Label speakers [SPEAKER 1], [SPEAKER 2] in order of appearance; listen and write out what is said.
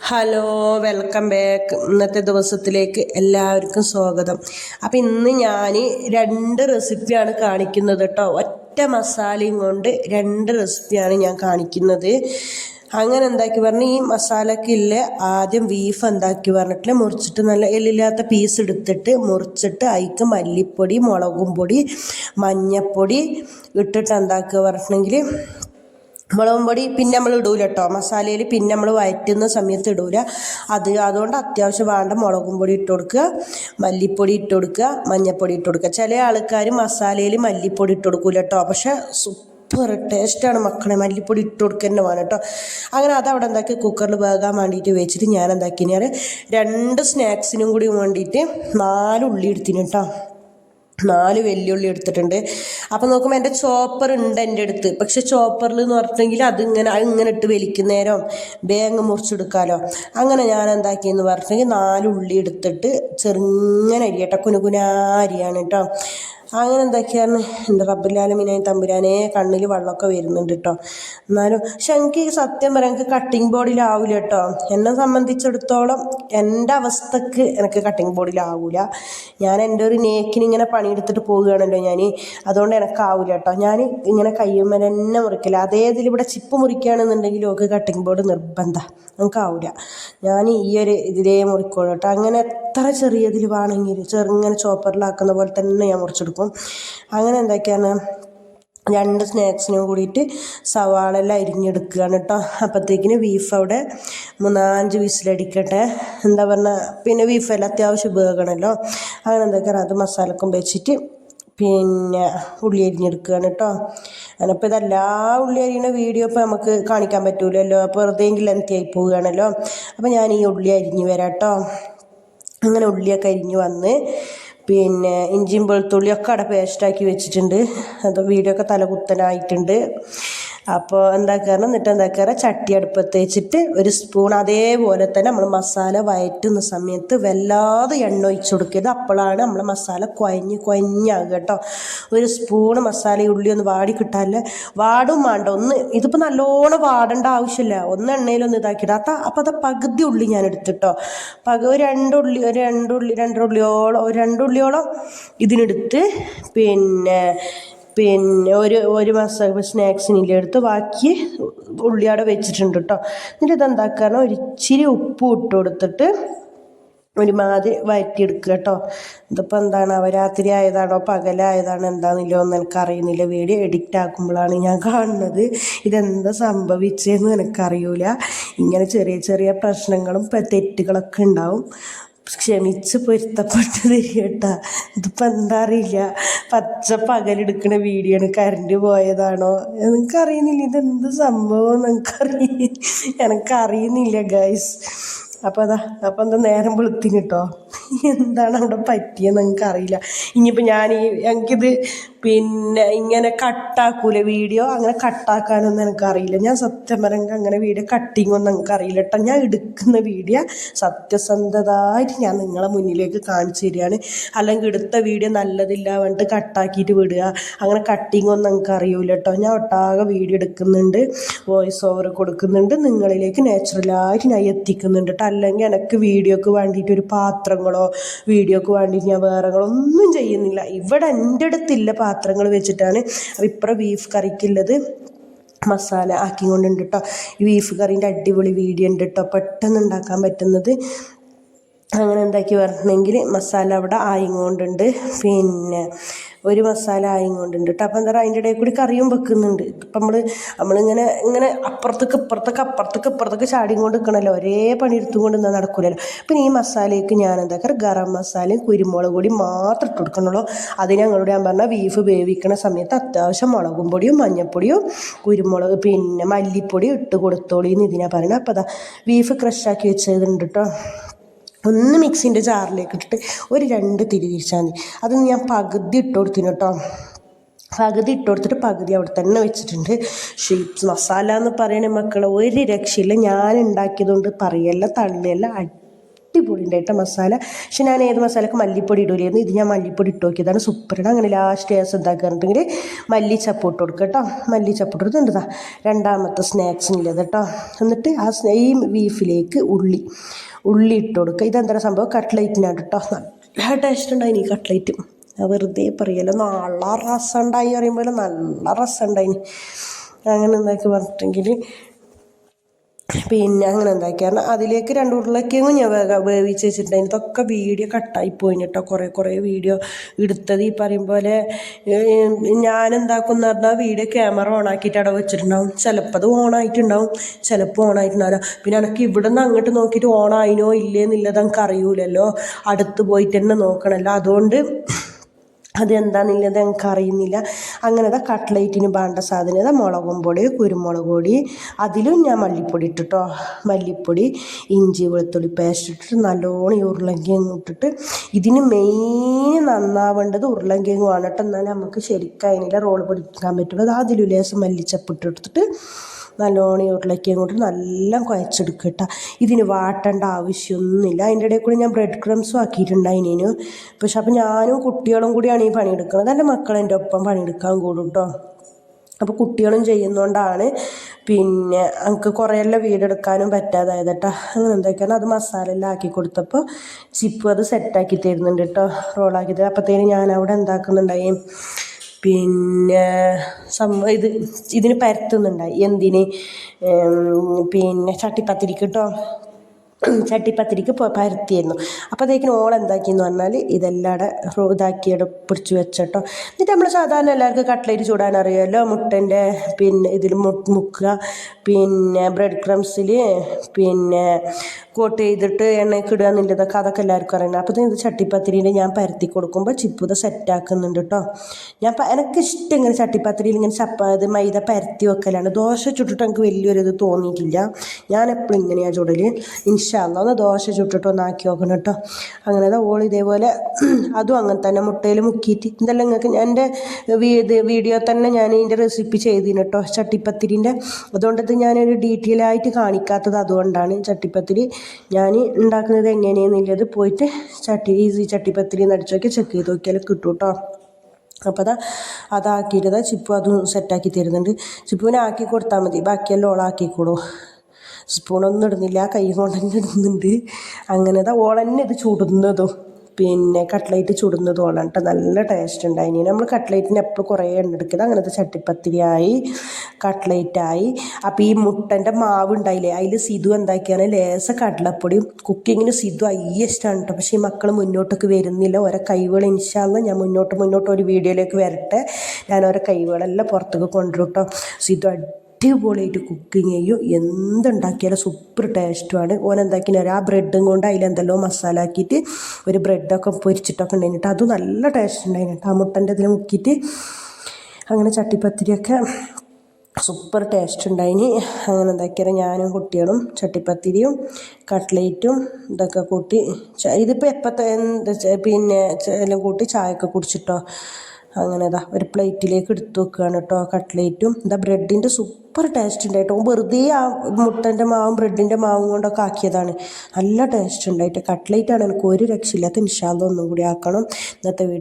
[SPEAKER 1] Hello welcome back ഇന്നത്തെ ദിവസത്തിലേക്ക് എല്ലാവർക്കും സ്വാഗതം. അപ്പം ഇന്ന് ഞാൻ രണ്ട് റെസിപ്പിയാണ് കാണിക്കുന്നത് കേട്ടോ ഒറ്റ മസാലയും കൊണ്ട് രണ്ട് റെസിപ്പിയാണ് ഞാൻ കാണിക്കുന്നത്. അങ്ങനെ എന്താക്കി പറഞ്ഞാൽ ഈ മസാലക്കില്ല ആദ്യം ബീഫ് എന്താക്കി പറഞ്ഞിട്ട് മുറിച്ചിട്ട് നല്ല എല്ലില്ലാത്ത പീസ് എടുത്തിട്ട് മുറിച്ചിട്ട് അതിക്ക് മല്ലിപ്പൊടി മുളകും പൊടി മഞ്ഞപ്പൊടി ഇട്ടിട്ട് എന്താക്കുക പറഞ്ഞിട്ടുണ്ടെങ്കിൽ മുളകും പൊടി പിന്നെ നമ്മൾ ഇടൂല കേട്ടോ മസാലയിൽ പിന്നെ നമ്മൾ വഴറ്റുന്ന സമയത്ത് ഇടൂല. അത് അതുകൊണ്ട് അത്യാവശ്യം വേണ്ട മുളകും പൊടി ഇട്ട് കൊടുക്കുക. മല്ലിപ്പൊടി ഇട്ട് കൊടുക്കുക. മഞ്ഞൾപ്പൊടി ഇട്ട് കൊടുക്കുക. ചില ആൾക്കാർ മസാലയിൽ മല്ലിപ്പൊടി ഇട്ട് കൊടുക്കൂല കേട്ടോ പക്ഷെ സൂപ്പർ ടേസ്റ്റാണ് മക്കളെ. മല്ലിപ്പൊടി ഇട്ട് കൊടുക്കുക തന്നെ വേണം കേട്ടോ അങ്ങനെ അത് അവിടെ എന്താക്കി? കുക്കറിൽ വേകാൻ വേണ്ടിയിട്ട് വെച്ചിട്ട് ഞാൻ എന്താക്കിയാൽ രണ്ട് സ്നാക്സിനും കൂടി വേണ്ടിയിട്ട് നാല് ഉള്ളി എടുത്തിന് കേട്ടോ നാല് വെല്ലുള്ളി എടുത്തിട്ടുണ്ട്. അപ്പം നോക്കുമ്പോൾ എന്റെ ചോപ്പർ ഉണ്ട് എന്റെ അടുത്ത്. പക്ഷെ ചോപ്പറിൽ എന്ന് പറഞ്ഞിട്ടുണ്ടെങ്കിൽ അതിങ്ങനെ ഇങ്ങനെ ഇട്ട് വലിക്കുന്നേരം വേഗം മുറിച്ചെടുക്കാമല്ലോ അങ്ങനെ ഞാൻ എന്താക്കിയെന്ന് പറഞ്ഞിട്ടുണ്ടെങ്കിൽ നാല് ഉള്ളി എടുത്തിട്ട് ചെറുങ്ങനെ അരി കുനുകുനാ അരിയാണ് കേട്ടോ. അങ്ങനെ എന്തൊക്കെയാണ്? എന്റെ റബ്ബുലാലമിനായി തമ്പുരാനെ കണ്ണിൽ വെള്ളമൊക്കെ വരുന്നുണ്ട് കേട്ടോ എന്നാലും പക്ഷെ എനിക്ക് സത്യം പറയാം എനിക്ക് കട്ടിങ് ബോർഡിലാവില്ല കേട്ടോ എന്നെ സംബന്ധിച്ചിടത്തോളം എന്റെ അവസ്ഥക്ക് എനിക്ക് കട്ടിങ് ബോർഡിലാവില്ല ഞാൻ എന്റെ ഒരു നേക്കിന് ഇങ്ങനെ പണിയെടുത്തിട്ട് പോവുകയാണല്ലോ ഞാൻ. അതുകൊണ്ട് എനിക്കാവില്ല കേട്ടോ ഞാൻ ഇങ്ങനെ കയ്യുമ്മ തന്നെ മുറിക്കില്ല അതേ ഇതിലിവിടെ ചിപ്പ് മുറിക്കുകയാണെന്നുണ്ടെങ്കിൽ ഒക്കെ കട്ടിങ് ബോർഡ് നിർബന്ധം. നമുക്കാവില്ല ഞാൻ ഈ ഒരു ഇതിലേ മുറിക്കോളൂ കേട്ടോ അങ്ങനെ എത്ര ചെറിയതിൽ വേണമെങ്കിൽ ചെറുങ്ങനെ ചോപ്പറിലാക്കുന്ന പോലെ തന്നെ ഞാൻ മുറിച്ചെടുക്കും. അങ്ങനെ എന്തൊക്കെയാണ്? രണ്ട് സ്നാക്സിനും കൂടിയിട്ട് സവാള എല്ലാം അരിഞ്ഞെടുക്കുകയാണ് കേട്ടോ. അപ്പോഴത്തേക്കിന് ബീഫ് അവിടെ മൂന്നാഞ്ച് വിസിലടിക്കട്ടെ എന്താ പറഞ്ഞാൽ പിന്നെ ബീഫെല്ലാം അത്യാവശ്യം ഉപയോഗിക്കണമല്ലോ അങ്ങനെ എന്തൊക്കെയാണ് അത് മസാലക്കും വെച്ചിട്ട് പിന്നെ ഉള്ളി അരിഞ്ഞെടുക്കുകയാണ് കേട്ടോ. അതിനപ്പോൾ ഇതെല്ലാ ഉള്ളി അരിയുന്ന വീഡിയോ ഇപ്പോൾ നമുക്ക് കാണിക്കാൻ പറ്റൂലല്ലോ. അപ്പോൾ വെറുതെയെങ്കിലും ലെങ്തി ആയി പോവുകയാണല്ലോ. അപ്പോൾ ഞാൻ ഈ ഉള്ളി അരിഞ്ഞ് വരാം കേട്ടോ. അങ്ങനെ ഉള്ളിയൊക്കെ അരിഞ്ഞ് വന്ന് പിന്നെ ഇഞ്ചിയും വെളുത്തുള്ളിയൊക്കെ അവിടെ പേസ്റ്റാക്കി വെച്ചിട്ടുണ്ട്. അത് വീഡിയോ ഒക്കെ തലകുത്തനായിട്ടുണ്ട് അപ്പോൾ എന്താക്കാറ്? എന്നിട്ട് എന്താക്കാറ് ചട്ടി അടുപ്പത്ത് വെച്ചിട്ട് ഒരു സ്പൂൺ അതേപോലെ തന്നെ നമ്മൾ മസാല വയറ്റുന്ന സമയത്ത് വല്ലാതെ എണ്ണ ഒഴിച്ചു കൊടുക്കരുത്. അപ്പോഴാണ് നമ്മൾ മസാല കുഴഞ്ഞ് കുഴഞ്ഞാകുക കേട്ടോ. ഒരു സ്പൂൺ മസാല ഉള്ളി ഒന്ന് വാടി കിട്ടാല്ലേ? വാടും വേണ്ട ഒന്ന് ഇതിപ്പോൾ നല്ലോണം വാടേണ്ട ആവശ്യമില്ല. ഒന്ന് എണ്ണയിലൊന്ന് ഇതാക്കിയിട്ട് അപ്പോൾ അത് പകുതി ഉള്ളി ഞാൻ എടുത്തിട്ടോ. പക ഒരു രണ്ടുള്ളി ഒരു രണ്ടുള്ളി രണ്ടുള്ളിയോളം ഒരു രണ്ടുള്ളിയോളം ഇതിനെടുത്ത് പിന്നെ പിന്നെ ഒരു ഒരു മസാല സ്നാക്സിനില്ല എടുത്ത് ബാക്കി ഉള്ളി അവിടെ വെച്ചിട്ടുണ്ട് കേട്ടോ എന്നിട്ട് ഇതെന്താക്കാനോ ഒരു ഇച്ചിരി ഉപ്പ് ഇട്ട് കൊടുത്തിട്ട് ഒരുമാതിരി വഴറ്റിയെടുക്കുക കേട്ടോ ഇതിപ്പോൾ എന്താണ്? അവ രാത്രി ആയതാണോ? പകലായതാണോ? എന്താണെന്നില്ലോ ഒന്നും എനിക്കറിയുന്നില്ല. വീഡിയോ എഡിറ്റ് ആക്കുമ്പോഴാണ് ഞാൻ കാണുന്നത്. ഇതെന്താ സംഭവിച്ചതെന്ന് എനിക്കറിയില്ല ഇങ്ങനെ ചെറിയ ചെറിയ പ്രശ്നങ്ങളും തെറ്റുകളൊക്കെ ഉണ്ടാവും. ക്ഷമിച്ച് പൊരുത്തപ്പെട്ട് കേട്ട. ഇതിപ്പോൾ എന്താ അറിയില്ല. പച്ച പകലെടുക്കുന്ന വീഡിയോ ആണ് കറണ്ട് പോയതാണോ? എനിക്കറിയുന്നില്ല ഇതെന്ത് സംഭവം എനിക്കറിയ എനിക്കറിയുന്നില്ല ഗൈസ് അപ്പോൾ അതാ അപ്പോൾ എന്താ നേരം വെളുത്തിന് കേട്ടോ എന്താണ് അവിടെ പറ്റിയെന്ന് നിങ്ങൾക്ക് അറിയില്ല ഇനിയിപ്പോൾ ഞാൻ എനിക്കിത് പിന്നെ ഇങ്ങനെ കട്ടാക്കൂല വീഡിയോ അങ്ങനെ കട്ടാക്കാനൊന്നും എനിക്കറിയില്ല. ഞാൻ സത്യം പറയുക അങ്ങനെ വീഡിയോ കട്ടിങ് ഒന്നും എനിക്ക് അറിയില്ല കേട്ടോ ഞാൻ എടുക്കുന്ന വീഡിയോ സത്യസന്ധതായിട്ട് ഞാൻ നിങ്ങളെ മുന്നിലേക്ക് കാണിച്ചു തരികയാണ്. അല്ലെങ്കിൽ എടുത്ത വീഡിയോ നല്ലതില്ല പറഞ്ഞിട്ട് കട്ടാക്കിയിട്ട് വിടുക. അങ്ങനെ കട്ടിങ് ഒന്നും എനിക്ക് അറിയില്ല കേട്ടോ ഞാൻ ഒട്ടാകെ വീഡിയോ എടുക്കുന്നുണ്ട്. വോയിസ് ഓവർ കൊടുക്കുന്നുണ്ട്. നിങ്ങളിലേക്ക് നാച്ചുറലായിട്ട് ഞാൻ എത്തിക്കുന്നുണ്ട് കേട്ടോ അല്ലെങ്കിൽ എനിക്ക് വീഡിയോക്ക് വേണ്ടിയിട്ട് ഒരു പാത്രങ്ങളോ വീഡിയോക്ക് വേണ്ടിയിട്ട് ഞാൻ വേറെ ഒന്നും ചെയ്യുന്നില്ല. ഇവിടെ എന്റെ അടുത്തില്ല പാത്രങ്ങൾ വെച്ചിട്ടാണ്. അപ്പോൾ ഇപ്പുറം ബീഫ് കറിക്കുള്ളത് മസാല ആക്കി കൊണ്ടുണ്ട് കേട്ടോ ഈ ബീഫ് കറീന്റെ അടിപൊളി വീഡിയോ ഉണ്ട് കേട്ടോ പെട്ടെന്ന് ഉണ്ടാക്കാൻ പറ്റുന്നത് അങ്ങനെ എന്താക്കി പറഞ്ഞിട്ടുണ്ടെങ്കിൽ മസാല അവിടെ ആയിക്കൊണ്ടുണ്ട് പിന്നെ ഒരു മസാല ആയും കൊണ്ടുണ്ട് കേട്ടോ അപ്പം എന്താ പറയുക അതിന്റെ ഇടയിൽ കൂടി കറിയും വെക്കുന്നുണ്ട്. ഇപ്പം നമ്മൾ നമ്മളിങ്ങനെ ഇങ്ങനെ അപ്പുറത്തേക്ക് ഇപ്പുറത്തേക്ക് അപ്പുറത്തേക്ക് ഇപ്പുറത്തേക്ക് ചാടിയും കൊണ്ട് നിൽക്കണമല്ലോ ഒരേ പണിയെടുത്തും കൊണ്ട് എന്നാൽ നടക്കില്ലല്ലോ പിന്നെ ഈ മസാലയ്ക്ക് ഞാൻ എന്താ ഗരം മസാലയും കുരുമുളക് പൊടി മാത്രം ഇട്ട് കൊടുക്കണുള്ളൂ. അത് ഞങ്ങളോട് ഞാൻ പറഞ്ഞാൽ ബീഫ് വേവിക്കണ സമയത്ത് അത്യാവശ്യം മുളകും പൊടിയും മഞ്ഞൾപ്പൊടിയും കുരുമുളക് പിന്നെ മല്ലിപ്പൊടിയും ഇട്ട് കൊടുത്തോളിന്ന് ഇതിനാണ് പറയുന്നത് അപ്പോൾ അതാ ബീഫ് ക്രഷാക്കി വെച്ചതുണ്ട് കേട്ടോ ഒന്ന് മിക്സിന്റെ ജാറിലേക്ക് ഇട്ടിട്ട് ഒരു രണ്ട് തിരി തിരിച്ചാൽ മതി. അത് ഞാൻ പകുതി ഇട്ട് കൊടുത്തിന് കേട്ടോ. പകുതി ഇട്ട് കൊടുത്തിട്ട് പകുതി അവിടെ തന്നെ വെച്ചിട്ടുണ്ട്. ഷീപ്സ് മസാല എന്ന് പറയുന്ന മക്കളെ ഒരു രക്ഷയില്ല. ഞാൻ ഉണ്ടാക്കിയതുകൊണ്ട് പറയല്ല തള്ളിയല്ല അടിപൊളി ഉണ്ടായിട്ട് മസാല. പക്ഷെ ഞാൻ ഏത് മസാലക്ക് മല്ലിപ്പൊടി ഇടൂലായിരുന്നു. ഇത് ഞാൻ മല്ലിപ്പൊടി ഇട്ട് നോക്കിയതാണ് സൂപ്പറാണ് അങ്ങനെ ലാസ്റ്റ് ഗ്യാസ് എന്താക്കാറുണ്ടെങ്കിൽ മല്ലി ചപ്പോട്ട് കൊടുക്കുക കേട്ടോ. മല്ലിച്ചപ്പ് ഇട്ട് കൊടുത്തിട്ടാ രണ്ടാമത്തെ സ്നാക്സിനുള്ളത് കേട്ടോ. എന്നിട്ട് ആ ഈ ബീഫിലേക്ക് ഉള്ളി. ഉള്ളി ഇട്ട് കൊടുക്കുക ഇതെന്താ സംഭവം? കട്ട്ലൈറ്റിനാണ് കേട്ടോ. നല്ല ടേസ്റ്റ് ഉണ്ടായിനി ഈ കട്ട്ലൈറ്റ് വെറുതെ പറയല്ലോ. നല്ല രസം ഉണ്ടായി പറയുമ്പോൾ നല്ല രസം ഉണ്ടായിനി അങ്ങനെ എന്താക്കി പറഞ്ഞിട്ടെങ്കിൽ പിന്നെ അങ്ങനെ എന്താക്കി? കാരണം അതിലേക്ക് രണ്ട് ഉരുളക്കിഴങ്ങ് ഞാൻ വേഗ വേവിച്ച് വെച്ചിട്ടുണ്ടായിരുന്നു ഇതൊക്കെ വീഡിയോ കട്ടായി പോയിന് കേട്ടോ. കുറേ കുറേ വീഡിയോ എടുത്തത് ഈ പറയും പോലെ ഞാൻ എന്താക്കുന്ന പറഞ്ഞാൽ വീഡിയോ ക്യാമറ ഓൺ ആക്കിയിട്ട് അവിടെ വെച്ചിട്ടുണ്ടാവും. ചിലപ്പോൾ അത് ഓൺ ആയിട്ടുണ്ടാവും. ചിലപ്പോൾ ഓൺ ആയിട്ടുണ്ടാവില്ല. പിന്നെ എനിക്ക് ഇവിടെ നിന്ന് അങ്ങോട്ട് നോക്കിയിട്ട് ഓൺ ആയിനോ ഇല്ലേ എനിക്ക് അറിയൂലല്ലോ. അടുത്ത് പോയിട്ട് തന്നെ നോക്കണമല്ലോ അതുകൊണ്ട് അതെന്താണെന്നുള്ളത് എനിക്ക് അറിയുന്നില്ല അങ്ങനത്തെ കട്ട്ലേറ്റിന് വേണ്ട സാധനം ഇതാ മുളകും പൊടി കുരുമുളക് പൊടി അതിലും ഞാൻ മല്ലിപ്പൊടി ഇട്ടിട്ടോ. മല്ലിപ്പൊടി ഇഞ്ചി വെളുത്തുള്ളി പേസ്റ്റ് ഇട്ടിട്ട് നല്ലോണം ഈ ഉരുളങ്കിഴങ്ങ് ഇട്ടിട്ട് ഇതിന് മെയിൻ നന്നാവേണ്ടത് ഉരുളങ്കിഴങ്ങുമാണ് കേട്ടോ. എന്നാലും നമുക്ക് ശരിക്കും അതിനുള്ള റോൾ പൊടിക്കാൻ പറ്റുള്ളൂ. അത് അതിലും ലേശം മല്ലിച്ചപ്പ് ഇട്ട് എടുത്തിട്ട് നല്ലോണം ഈ ഉരുളക്കിഴങ്ങ് കൊണ്ട് നല്ല കുഴച്ചെടുക്കുക കേട്ടോ ഇതിന് വാട്ടേണ്ട ആവശ്യമൊന്നുമില്ല അതിന്റെ ഇടയിൽ കൂടി ഞാൻ ബ്രെഡ് ക്രംസും ആക്കിയിട്ടുണ്ടായിനു പക്ഷെ അപ്പം ഞാനും കുട്ടികളും കൂടിയാണ് ഈ പണിയെടുക്കുന്നത് എന്റെ മക്കൾ എന്റെ ഒപ്പം പണിയെടുക്കാൻ കൂടും കേട്ടോ അപ്പോൾ കുട്ടികളും ചെയ്യുന്നതുകൊണ്ടാണ് പിന്നെ എനിക്ക് കുറേയെല്ലാം വീടെടുക്കാനും പറ്റാതായത് കേട്ടോ അങ്ങനെ എന്തൊക്കെയാണ് അത് മസാല എല്ലാം ആക്കി കൊടുത്തപ്പോൾ ചിപ്പ് അത് സെറ്റാക്കി തരുന്നുണ്ട് കേട്ടോ റോളാക്കി തരും. അപ്പോഴത്തേന് ഞാൻ അവിടെ എന്താക്കുന്നുണ്ടായി? പിന്നെ സംഭവം ഇത് ഇതിന് പരത്തുന്നുണ്ടായി എന്തിന്? പിന്നെ ചട്ടിപ്പത്തിരിക്ക് കേട്ടോ ചട്ടിപ്പത്തിരിക്ക് പരത്തിയിരുന്നു. അപ്പോഴത്തേക്കിനും ഓൾ എന്താക്കിയെന്ന് പറഞ്ഞാൽ ഇതെല്ലാം അവിടെ റോ- ഇതാക്കിയുടെ പിടിച്ച് വെച്ചിട്ടോ. എന്നിട്ട് നമ്മൾ സാധാരണ എല്ലാവർക്കും കട്ട്ലേറ്റ് ചൂടാൻ അറിയാമല്ലോ മുട്ടന്റെ പിന്നെ ഇതിൽ മുക്കുക. പിന്നെ ബ്രെഡ് ക്രംസിൽ പിന്നെ കോട്ട് ചെയ്തിട്ട് എണ്ണയ്ക്ക് ഇടുക എന്നുള്ളതൊക്കെ അതൊക്കെ എല്ലാവർക്കും അറിയണം. അപ്പോൾ ഇത് ചട്ടിപ്പത്തിരീന്റെ ഞാൻ പരത്തി കൊടുക്കുമ്പോൾ ചിപ്പുത സെറ്റാക്കുന്നുണ്ട് കേട്ടോ ഞാൻ എനിക്ക് ഇഷ്ടം ഇങ്ങനെ ചട്ടിപ്പത്തിരിയിൽ ഇങ്ങനെ ചപ്പ ഇത് മൈദ പരത്തി വെക്കലാണ്. ദോശ ചുട്ടിട്ട് എനിക്ക് വലിയൊരു ഇത് തോന്നിയിട്ടില്ല. ഞാൻ എപ്പോഴും ഇങ്ങനെയാണ് ചുടൽ ഇൻഷാല്ല ഒന്ന് ദോശ ചുട്ടിട്ട് ഒന്ന് ആക്കി നോക്കണം കേട്ടോ. അങ്ങനെ ഓൾ ഇതേപോലെ അതും അങ്ങനെ തന്നെ മുട്ടയിൽ മുക്കിയിട്ട് എന്തായാലും നിങ്ങൾക്ക് ഞാൻ എന്റെ വീഡിയോ തന്നെ ഞാൻ ഇതിന്റെ റെസിപ്പി ചെയ്തിന് കേട്ടോ ചട്ടിപ്പത്തിരിന്റെ. അതുകൊണ്ട് ഇത് ഞാനൊരു ഡീറ്റെയിൽ ആയിട്ട് കാണിക്കാത്തത് അതുകൊണ്ടാണ് ചട്ടിപ്പത്തിരി ഞാൻ ഉണ്ടാക്കുന്നത് എങ്ങനെയാണെന്നുള്ളത് പോയിട്ട് ചട്ടി ഈസി ചട്ടിപ്പത്തിരി നോക്കി ചെക്ക് ചെയ്ത് നോക്കിയാൽ കിട്ടും കേട്ടോ. അപ്പോൾ അതാ അതാക്കിയിട്ട് ചിപ്പു അതും സെറ്റാക്കി തരുന്നുണ്ട്. ചിപ്പുവിനെ ആക്കി കൊടുത്താൽ മതി ബാക്കിയെല്ലാം ഓളാക്കിക്കോളൂ സ്പൂണൊന്നും ഇടുന്നില്ല കൈ കൊണ്ട് ഇടുന്നുണ്ട്. അങ്ങനത്തെ ഓളന്നെ ഇത് ചുടുന്നതും. പിന്നെ കട്ട്ലേറ്റ് ചുടുന്നത് കേട്ടോ നല്ല ടേസ്റ്റ് ഉണ്ടായിനി. നമ്മൾ കട്ട്ലേറ്റിന് എപ്പോഴും കുറേ എണ്ണ എടുക്കുന്നത് അങ്ങനത്തെ ചട്ടിപ്പത്തിരിയായി കട്ട്ലേറ്റായി അപ്പോൾ ഈ മുട്ടന്റെ മാവ് ഉണ്ടായില്ലേ അതിൽ സിധു എന്താക്കിയാണ്? ലേസ കടലപ്പൊടിയും കുക്കിങ്ങിന് സിധു അയ്യ ഇഷ്ടമാണ് കേട്ടോ പക്ഷേ ഈ മക്കൾ മുന്നോട്ടേക്ക് വരുന്നില്ല. ഓരോ കൈകൾ ഇൻഷാല്ല ഞാൻ മുന്നോട്ട് മുന്നോട്ട് ഒരു വീഡിയോയിലേക്ക് വരട്ടെ. ഞാൻ ഓരോ കൈകളെല്ലാം പുറത്തേക്ക് കൊണ്ടുവരും കേട്ടോ സിധു അടിപൊളിയായിട്ട് കുക്കിങ് ചെയ്യും. എന്തുണ്ടാക്കിയാലും സൂപ്പർ ടേസ്റ്റുമാണ് ഓൻ എന്താക്കിയാൽ ആ ബ്രെഡും കൊണ്ട് അതിലെന്തെല്ലോ മസാല ആക്കിയിട്ട് ഒരു ബ്രെഡൊക്കെ പൊരിച്ചിട്ടൊക്കെ ഉണ്ടായിട്ട് അതും നല്ല ടേസ്റ്റ് ഉണ്ടായിരുന്നു ആ മുട്ടന്റെ ഇതിൽ മുക്കിയിട്ട്. അങ്ങനെ ചട്ടിപ്പത്തിരിയൊക്കെ സൂപ്പർ ടേസ്റ്റ് ഉണ്ടായിന്. അങ്ങനെ എന്താക്കിയാൽ ഞാനും കുട്ടികളും ചട്ടിപ്പത്തിരിയും കട്ട്ലേറ്റും ഇതൊക്കെ കൂട്ടി ഇതിപ്പോൾ എപ്പോഴത്തെ എന്ത് പിന്നെ എല്ലാം കൂട്ടി ചായയൊക്കെ കുടിച്ചിട്ടോ? അങ്ങനെ ഇതാ ഒരു പ്ലേറ്റിലേക്ക് എടുത്തു വെക്കുകയാണ് കേട്ടോ കട്ട്ലേറ്റും. ഇതാ ബ്രെഡിന്റെ സൂപ്പർ ടേസ്റ്റ് ഉണ്ടായിട്ടോ. വെറുതെ ആ മുട്ടന്റെ മാവും ബ്രെഡിന്റെ മാവും കൊണ്ടൊക്കെ ആക്കിയതാണ്. നല്ല ടേസ്റ്റ് ഉണ്ടായിട്ട്. ആണ്. എനിക്ക് ഒരു രക്ഷയില്ലാത്ത ഇൻഷാല്ല ഒന്നും കൂടി ആക്കണം. ഇന്നത്തെ വീഡിയോ